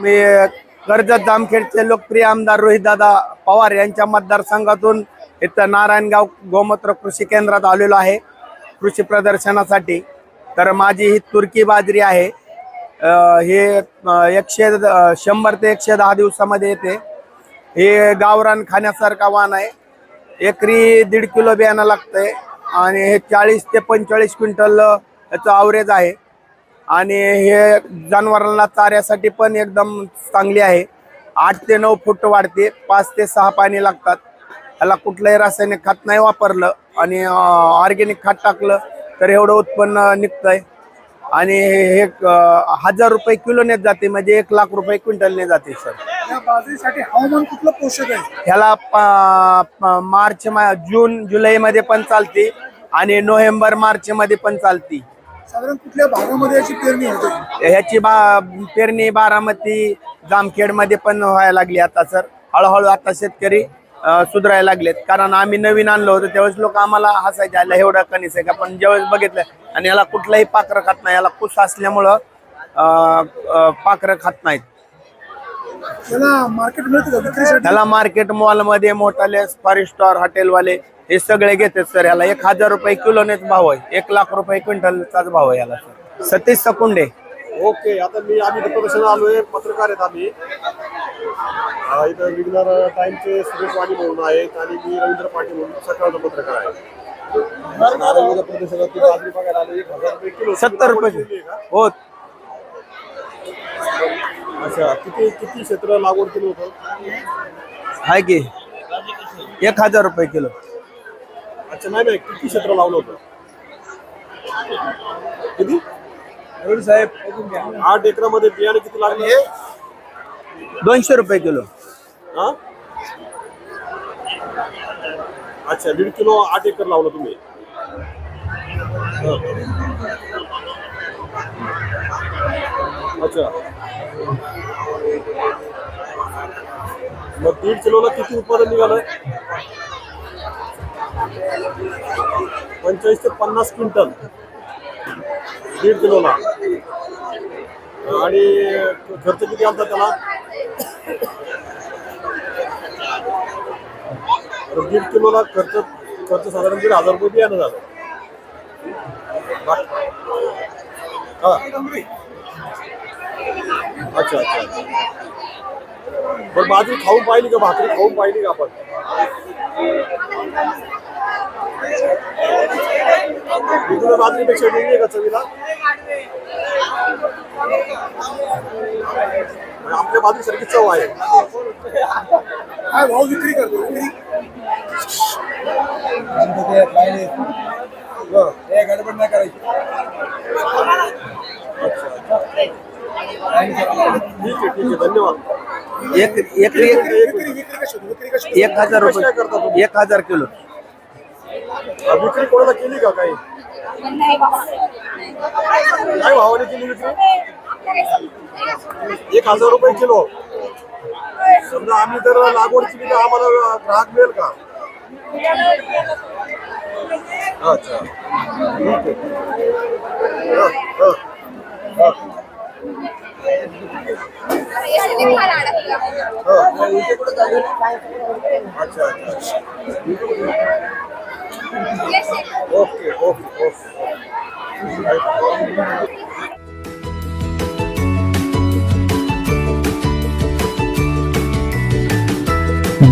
मी कर्जत जामखेडचे लोकप्रिय आमदार रोहितदादा पवार यांच्या मतदारसंघातून इथं नारायणगाव गोमूत्र कृषी केंद्रात आलेलो आहे कृषी प्रदर्शनासाठी. तर माझी ही तुर्की बाजरी आहे. हे एकशे शंभर ते एकशे दहा दिवसामध्ये येते. हे गावरान खाण्यासारखा वाण आहे. एकरी दीड किलो बियाणं लागतंय आणि हे चाळीस ते पंचेचाळीस क्विंटल याचं आवरेज आहे. आणि हे जनावरांना चाऱ्यासाठी पण एकदम चांगली आहे. आठ ते नऊ फूट वाढते. पाच ते सहा पाणी लागतात. त्याला कुठलंही रासायनिक खत नाही वापरलं. आणि ऑर्गेनिक खत टाकलं तर एवढं उत्पन्न निघतंय. आणि हे हजार रुपये किलोने जाते. म्हणजे एक लाख रुपये क्विंटलने जाते सर. या बाजरीसाठी हवामान कुठलं पोषक आहे? ह्याला मार्च मा- जून जुलै मध्ये पण चालते. आणि नोव्हेंबर मार्च मध्ये पण चालती. साधारण कुठल्या भागामध्ये याची पेरणी होते? ह्याची बा पेरणी बारामती जामखेडमध्ये पण व्हायला लागली आता सर. हळूहळू आता शेतकरी अं, सुधारायला लागलेत. कारण आम्ही नवीन आणलो होतो त्यावेळेस लोक आम्हाला हसायचे आलं एवढं कणीस आहे का? पण ज्यावेळेस बघितलं आणि याला कुठलंही पाखरं खात नाही याला कुस असल्यामुळं अं, अं, पाखरं खात नाहीत. त्याला मार्केट मिळतं का विक्रीसाठी? त्याला मार्केट मॉलमध्ये मोठाले फॉरेस्टॉर हॉटेलवाले हे सगळे घेतात सर. याला एक हजार रुपये किलोनेच भाव आहे. एक लाख रुपये क्विंटलचाच भाव आहे याला सर. सतीश सकुंडे. ओके आता मी आम्ही प्रदर्शन आलोय पत्रकार आहेत आम्ही. अं, इथं विग्नर टाइमचे सुरेश वाणी म्हणून आहेत आणि मी रवींद्र पाटील म्हणून सकाळचा पत्रकार आहे. नारायणगावच्या प्रदर्शनात ती बाजरी बघायला आलो एक हजार रुपये किलो. सत्तर रुपये. आहे? हो. अच्छा किती किती क्षेत्र लागवड केलं होतं? आहे की. एक हजार रुपये किलो. अच्छा नाही नाही किती क्षेत्र लावलं होतं. किती साहेब आठ एकरामध्ये बियाणे किती लागले दोनशे रुपये किलो. हा? अच्छा दीड किलो आठ एकर लावलं तुम्ही. अच्छा. मग दीड किलोला किती उत्पादन निघालं पंचेचाळीस ते पन्नास क्विंटल. दीड किलोला. आणि खर्च किती आलता त्याला? दीड किलोला खर्च खर्च साधारण दीड हजार रुपये बियाणं झालं. हा. अच्छा अच्छा अच्छा. बरं बाजरी खाऊन पाहिली का भाकरी? खाऊन पाहिली का आपण? रेग्युलर बाजरीपेक्षा वेगळी आहे का चवीला? म्हणजे आपल्या बाजरीसारखी चव आहे. काय भाव विक्री करतो? विक्री? गडबड नाही करायची. ठीक आहे ठीक आहे धन्यवाद. एक एक एक हज़ार रुपये. एक हज़ार किलो. विक्री कोणाला केली का काही? काय भावाने केली विक्री एक हजार रुपये किलो समजा आम्ही जर लागवड केली तर आम्हाला ग्राहक मिळेल का अच्छा ठीक आहे हा, हा, हा. अच्छा अच्छा